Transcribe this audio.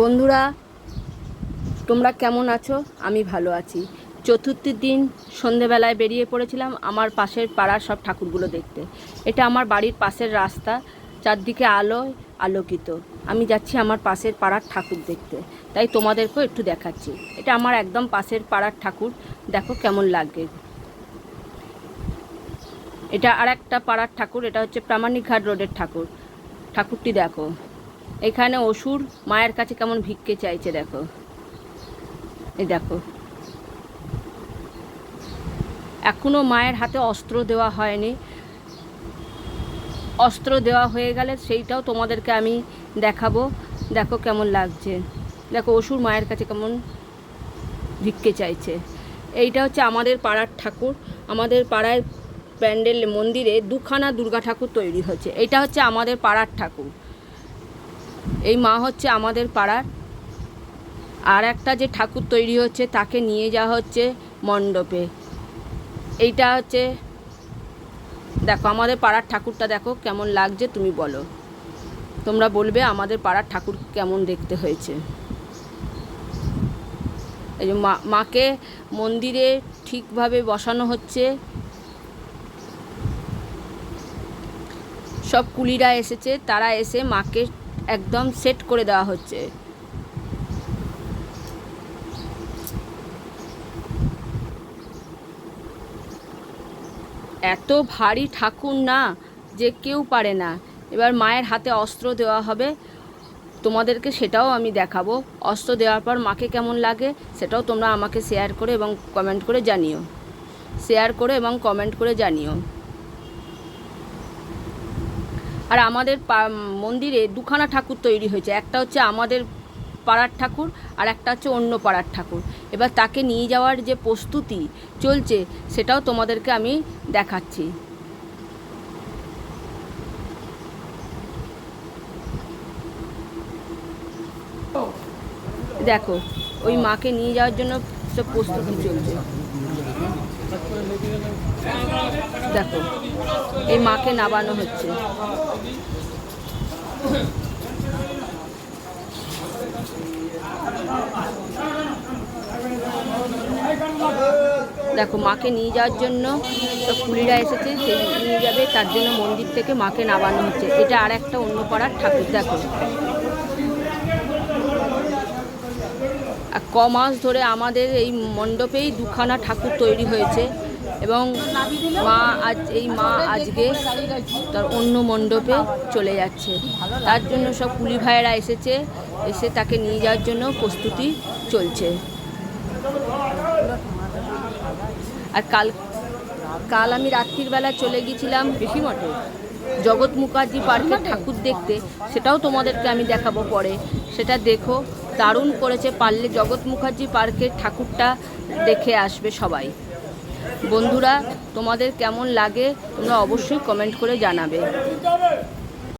বন্ধুরা, তোমরা কেমন আছো? আমি ভালো আছি। চতুর্থীর দিন, সন্ধেবেলায় বেরিয়ে পড়েছিলাম আমার পাশের পাড়ার সব ঠাকুরগুলো দেখতে। এটা আমার বাড়ির পাশের রাস্তা, চারদিকে আলোয় আলোকিত। আমি যাচ্ছি আমার পাশের পাড়ার ঠাকুর দেখতে। তাই তোমাদেরকেও একটু দেখাচ্ছি। এটা আমার একদম পাশের পাড়ার ঠাকুর। দেখো কেমন লাগে। এটা আর একটা পাড়ার ঠাকুর। এটা হচ্ছে প্রামাণিক ঘাট রোডের ঠাকুর। ঠাকুরটি দেখো। এখানে অসুর মায়ের কাছে কেমন ভিক্ষে চাইছে দেখো। এই দেখো। এখনও মায়ের হাতে অস্ত্র দেওয়া হয়নি। অস্ত্র দেওয়া হয়ে গেলে সেইটাও তোমাদেরকে আমি দেখাবো। দেখো কেমন লাগছে। দেখো, অসুর মায়ের কাছে কেমন ভিক্ষে চাইছে। এইটা হচ্ছে আমাদের পাড়ার ঠাকুর। আমাদের পাড়ায় প্যান্ডেল মন্দিরে দুখানা দুর্গা ঠাকুর তৈরি হচ্ছে এটা হচ্ছে আমাদের পাড়ার ঠাকুর। এই মা হচ্ছে আমাদের পাড়ার। আর একটা যে ঠাকুর তৈরি হচ্ছে, তাকে নিয়ে যাওয়া হচ্ছে মণ্ডপে। এইটা হচ্ছে, দেখো আমাদের পাড়ার ঠাকুরটা দেখো কেমন লাগছে, তুমি বলো। তোমরা বলবে আমাদের পাড়ার ঠাকুর কেমন দেখতে হয়েছে। এই যে মা, মাকে মন্দিরে ঠিকভাবে বসানো হচ্ছে। সব কুলিরা এসেছে, তারা এসে মাকে একদম সেট করে দেওয়া হচ্ছে। এত ভারী ঠাকুর না যে কেউ পারে না। এবার মায়ের হাতে অস্ত্র দেওয়া হবে। তোমাদেরকে সেটাও আমি দেখাবো। অস্ত্র দেওয়ার পর মাকে কেমন লাগে সেটাও তোমরা আমাকে শেয়ার করে এবং কমেন্ট করে জানিও। শেয়ার করে এবং কমেন্ট করে জানিও। আর আমাদের মন্দিরে দুখানা ঠাকুর তৈরি হয়েছে। একটা হচ্ছে আমাদের পাড়ার ঠাকুর আর একটা হচ্ছে অন্য পাড়ার ঠাকুর। এবার তাকে নিয়ে যাওয়ার যে প্রস্তুতি চলছে, সেটাও তোমাদেরকে আমি দেখাচ্ছি। দেখো, ওই মাকে নিয়ে যাওয়ার জন্য সব প্রস্তুতি চলছে। দেখো, এই মাকে নাবানো হচ্ছে। দেখো, মাকে নিয়ে যাওয়ার জন্য সব কুলিরা এসেছে সেই নিয়ে যাবে, তার জন্য মন্দির থেকে মাকে নামানো হচ্ছে। এটা আর একটা অন্য পাড়ার ঠাকুর, দেখো। ক মাস ধরে আমাদের এই মণ্ডপেই দুখানা ঠাকুর তৈরি হয়েছে এবং মা আজ, এই মা আজকে তার অন্য মণ্ডপে চলে যাচ্ছে। তার জন্য সব কুলি ভাইয়েরা এসেছে, এসে তাকে নিয়ে যাওয়ার জন্য প্রস্তুতি চলছে। আর কাল কাল আমি রাত্রির বেলা চলে গিয়েছিলাম বেশি মঠে জগৎ মুখার্জি পার্কে ঠাকুর দেখতে। সেটাও তোমাদেরকে আমি দেখাবো পরে। সেটা দেখো। দারুণ করেছে। পারলে জগৎ মুখার্জি পার্কের ঠাকুরটা দেখে আসবে সবাই। বন্ধুরা, তোমাদের কেমন লাগে তোমরা অবশ্যই কমেন্ট করে জানাবে।